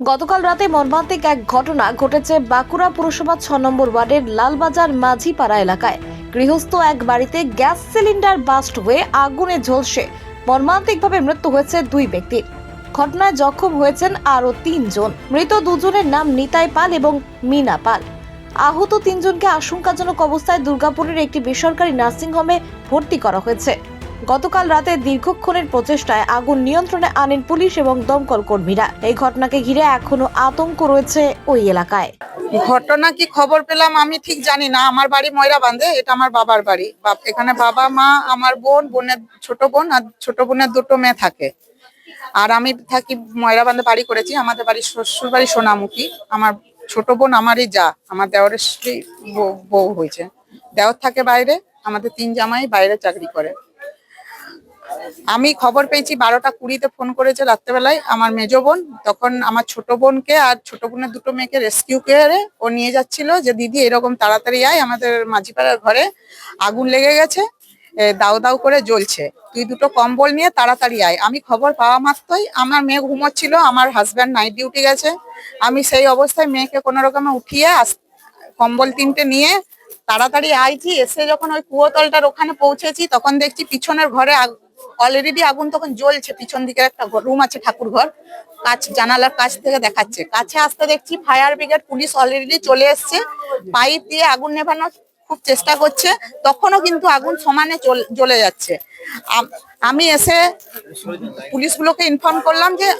গতকাল রাতে মর্মান্তিক এক ঘটনা ঘটেছে বাঁকুড়া পুরসভা ছ নম্বর ওয়ার্ডের লালবাজার মাঝিপাড়া এলাকায়। গৃহস্থ এক বাড়িতে গ্যাস সিলিন্ডার বাস্ট হয়ে আগুনে ঝলসে মর্মান্তিকভাবে মৃত্যু হয়েছে দুই ব্যক্তির। ঘটনায় জখম হয়েছেন আরও তিনজন। মৃত দুজনের নাম নিতাই পাল এবং মিনা পাল। আহত তিনজনকে আশঙ্কাজনক অবস্থায় দুর্গাপুরের একটি বেসরকারি নার্সিংহোমে ভর্তি করা হয়েছে। গতকাল রাতে দীর্ঘক্ষণের প্রচেষ্টায় আগুন নিয়ন্ত্রণে আনেন পুলিশ এবং দমকল কর্মীরা। এই ঘটনাকে ঘিরে এখনও আতঙ্ক রয়েছে ওই এলাকায়। ঘটনা কি খবর পেলাম আমি ঠিক জানি না। আমার বাড়ি ময়রা বান্ধে এটা আমার বাবার বাড়ি। এখানে বাবা, মা, আমার বোন, বোনের ছোট বোন আর ছোট বোনের দুটো মেয়ে থাকে। আর আমি থাকি ময়রা বান্ধে বাড়ি করেছি, আমাদের বাড়ি শ্বশুর বাড়ি সোনামুখী। আমার ছোট বোন আমারই যা, আমার দেওরের স্ত্রী বউ- হয়েছে। দেওর থাকে বাইরে, আমাদের তিন জামাই বাইরে চাকরি করে। আমি খবর পেয়েছি বারোটা কুড়িতে ফোন করেছে রাত্রেবেলায় আমার মেজো বোন। তখন আমার ছোট বোনকে আর ছোট বোনের দুটো মেয়েকে রেস্কিউ করে ও নিয়ে যাচ্ছিল যে, দিদি, এরকম তাড়াতাড়ি আয় আমাদের মাঝিপাড়ার ঘরে। আগুন লেগে গেছে দাউ দাউ করে জ্বলছে। তুই দুটো কম্বল নিয়ে তাড়াতাড়ি আয়। আমি খবর পাওয়া মাত্রই আমার মেয়ে ঘুমোচ্ছিল, আমার হাজব্যান্ড নাইট ডিউটি গেছে। আমি সেই অবস্থায় মেয়েকে কোনো রকমে উঠিয়ে কম্বল তিনটে নিয়ে তাড়াতাড়ি আইছি এসে যখন ওই কুয়োতলটার ওখানে পৌঁছেছি, তখন দেখছি পিছনের ঘরে অলরেডি আগুন তখন জ্বলছে, পিছন দিকে একটা রুম আছে ঠাকুর ঘর কাছ জানালার কাছ থেকে দেখাচ্ছে। কাছে আসতে দেখছি ফায়ার ব্রিগেড পুলিশ অলরেডি চলে এসছে। পাইপ দিয়ে আগুন নেভানোর খুব চেষ্টা করছে। তখনও কিন্তু আগুন সমানে জ্বলে যাচ্ছে। আম- এসে পুলিশগুলোকে ইনফর্ম করলাম যে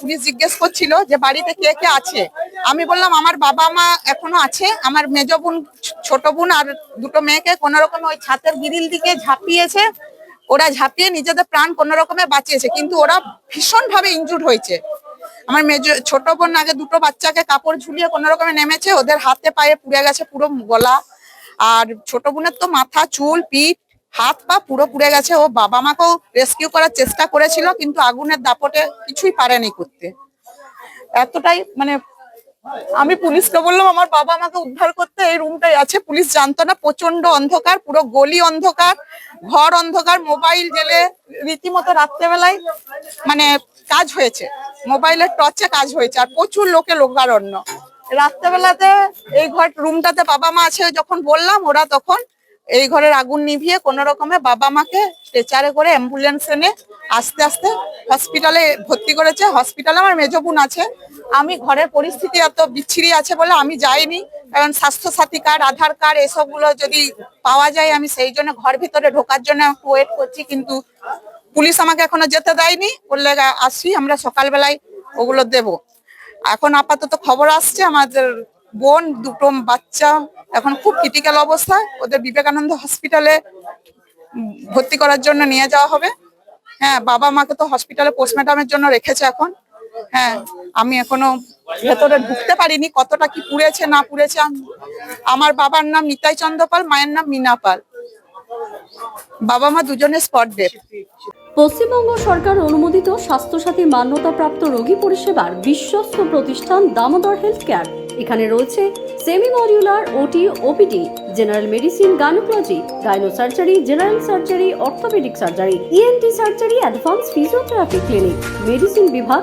পুলিশ জিজ্ঞেস করছিল যে, বাড়িতে কে কে আছে? আমি বললাম, আমার বাবা মা এখনও আছে। আমার মেজ বোন ছোট বোন আর দুটো মেয়েকে কোন রকম ওই ছাতের গিরিল দিকে ঝাঁপিয়েছে। ওরা ঝাঁপিয়ে নিজেদের প্রাণ কোন রকমে বাঁচিয়েছে, কিন্তু ওরা ভীষণ ভাবে ইনজুর্ড হয়েছে। আমার মেজ, ছোট বোন আগে দুটো বাচ্চাকে কাপড় ঝুলিয়ে কোন রকমে নেমেছে, ওদের হাতে পায়ে পুড়ে গেছে পুরো গলা। আর ছোট বোনের তো মাথা, চুল, পিঠ, হাত পা পুরো পুড়ে গেছে। ও বাবা মাকেও রেস্কিউ করার চেষ্টা করেছিল, কিন্তু আগুনের দাপটে কিছুই পারেনি করতে। এতটাই মানে আমি পুলিশকে বললাম, আমার বাবা আমাকে উদ্ধার করতে এই রুমটাই আছে। পুলিশ জানতো না প্রচণ্ড অন্ধকার, পুরো গলি অন্ধকার, ঘর অন্ধকার, মোবাইল জেলে রীতিমতো রাত্রেবেলায় মানে কাজ হয়েছে। মোবাইলের টর্চে কাজ হয়েছে আর প্রচুর লোকে লোকারণ্য। রাত্রেবেলাতে এই ঘর রুমটাতে বাবা মা আছে যখন বললাম, ওরা তখন এই ঘরের আগুন নিভিয়ে কোন রকমে বাবা মাকে স্ট্রেচারে করে অ্যাম্বুলেন্স এনে আস্তে আস্তে হসপিটালে ভর্তি করেছে। হসপিটালে আমার মেজ বোন আছে। আমি ঘরের পরিস্থিতি এত বিচ্ছিরি আছে বলে আমি যাইনি। কারণ স্বাস্থ্য সাথী কার্ড, আধার কার্ড এসবগুলো যদি পাওয়া যায়, আমি সেই জন্য ঘর ভিতরে ঢোকার জন্য ওয়েট করছি। কিন্তু পুলিশ আমাকে এখনও যেতে দেয়নি। বললে "গা- আসি, আমরা সকালবেলায় ওগুলো দেব। এখন আপাতত খবর আসছে, আমাদের বোন, দুটো বাচ্চা, এখন খুব ক্রিটিক্যাল অবস্থা। ওদের বিবেকানন্দ হসপিটালে ভর্তি করার জন্য নিয়ে যাওয়া হবে। হ্যাঁ বাবা মাকে তো হসপিটালে পোস্টমর্টমের জন্য রেখেছে এখন। হ্যাঁ আমি এখনও ভেতরে ঢুকতে পারিনি কতটা কি পুড়েছে, না পুড়েছে আমার বাবার নাম নিতাই চন্দ্র পাল মায়ের নাম মিনা পাল। বাবা মা দুজনে স্পট ডেট। পশ্চিমবঙ্গ সরকার অনুমোদিত স্বাস্থ্যসাথী মান্যতাপ্রাপ্ত রোগী পরিষেবার বিশ্বস্ত প্রতিষ্ঠান দামোদর হেলথ কেয়ার এখানে রয়েছে semi modular OT, OPD, general medicine, gynaecology gyno surgery general surgery, orthopaedic surgery, ENT surgery, advance physiotherapy clinic, medicine বিভাগ